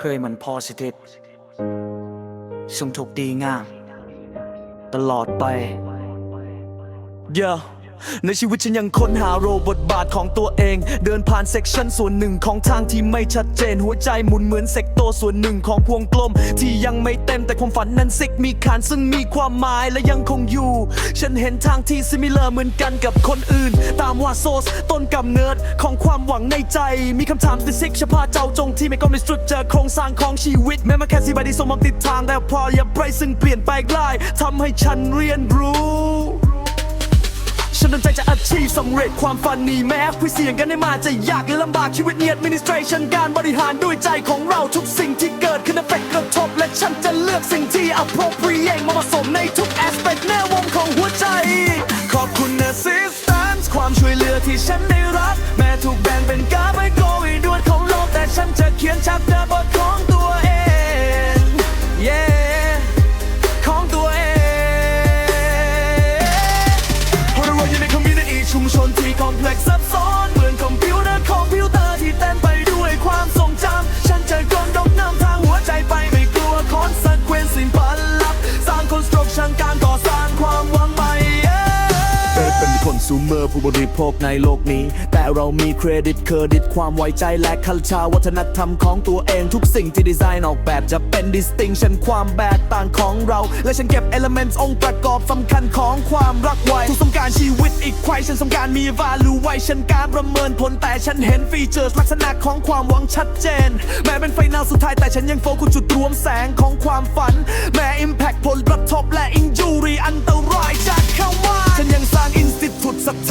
เคยมัน positive ซึ่งถูกดีงาม ตลอดไป Yeah ในชีวิตฉันยังค้นหาโรบทบาทของตัวเอง เดินผ่านเซกชันส่วนหนึ่งของทางที่ไม่ชัดเจน หัวใจหมุนเหมือนเซกโตส่วนหนึ่งของพวงกลม ที่ยังไม่เต็มแต่ความฝันนั้นซิกมีขานซึ่งมีความหมายและยังคงอยู่ ฉันเห็นทางที่ซิมิเลอร์เหมือนกันกับคนอื่น ตามว่าโซสต้นกำเนิดของความหวังในใจ มีคำถามติดซิกเฉพาะเจ้าจงที่ไม่ก็ไม่สุดเจอโครงสร้างของชีวิต แม้มาแค่สีใบที่สมมองติดทางแต่พออย่าไปซึ่งเปลี่ยนไปกลายทำให้ฉันเรียนรู้ ชีพสำเร็จความฝันนี้แม้คุยเสี่ยงกันได้มาจะยากและลำบากชีวิตเนียดมินิสเตรชันการบริหารด้วยใจของเราทุกสิ่งที่เกิดขึ้นเป็นกระทบ และฉันจะเลือกสิ่งที่ appropriate มาผสมในทุก aspect แนววงของหัวใจ ขอบคุณ assistance ความช่วยเหลือที่ฉันได้รับ แม้ถูกแบ่งเป็นกาไม่โกยด่วนของโลกแต่ฉันจะเขียนชั ซูเมอร์ผู้บริโภคในโลกนี้ แต่เรามีเครดิตเครดิตความไว้ใจและคัลชาวัฒนธรรมของตัวเองทุกสิ่งที่ดีไซน์ออกแบบจะเป็น distinction ความแตกต่างของเรา และฉันเก็บ elements องค์ประกอบสำคัญของความรักไว้ทุกสมการชีวิตอีกไควฉันสมการมี value ไว้ฉันการประเมินผลแต่ฉันเห็นฟีเจอร์ลักษณะของความหวังชัดเจน แม้เป็นไฟนอลสุดท้ายแต่ฉันยังโฟกัสจุดรวมแสงของความฝัน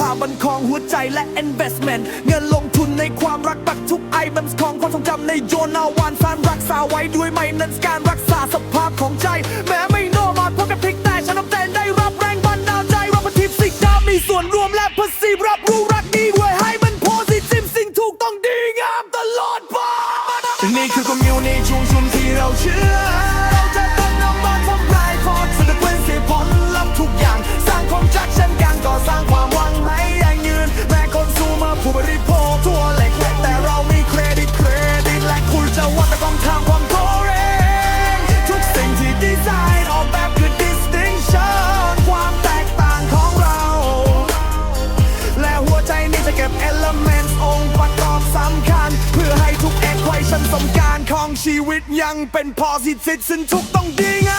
าบันของหัวใจและ investment เงินลงทุนในความรักปักทุกไอบัมของความทรงจำในโยนาวานสารรักษาไว้ด้วยไม่นั้นการรักษาสภาพของใจ แม้ไม่โนมาพบกับพลิกแต่ฉันต้องแต่ได้รับแรงบันดาลใจรับประทิบสิ่งดามีส่วนรวมและพสีรับรู้รักนี้ด้วยให้มันโพสิทีฟสิ่งถูกต้องดีงามตลอดไปนี่คือคอมมูนิตี้ชุมชนที่เราเชื่อ องชีวิตยังเป็น positive ซึ่งทุกต้องดีงาม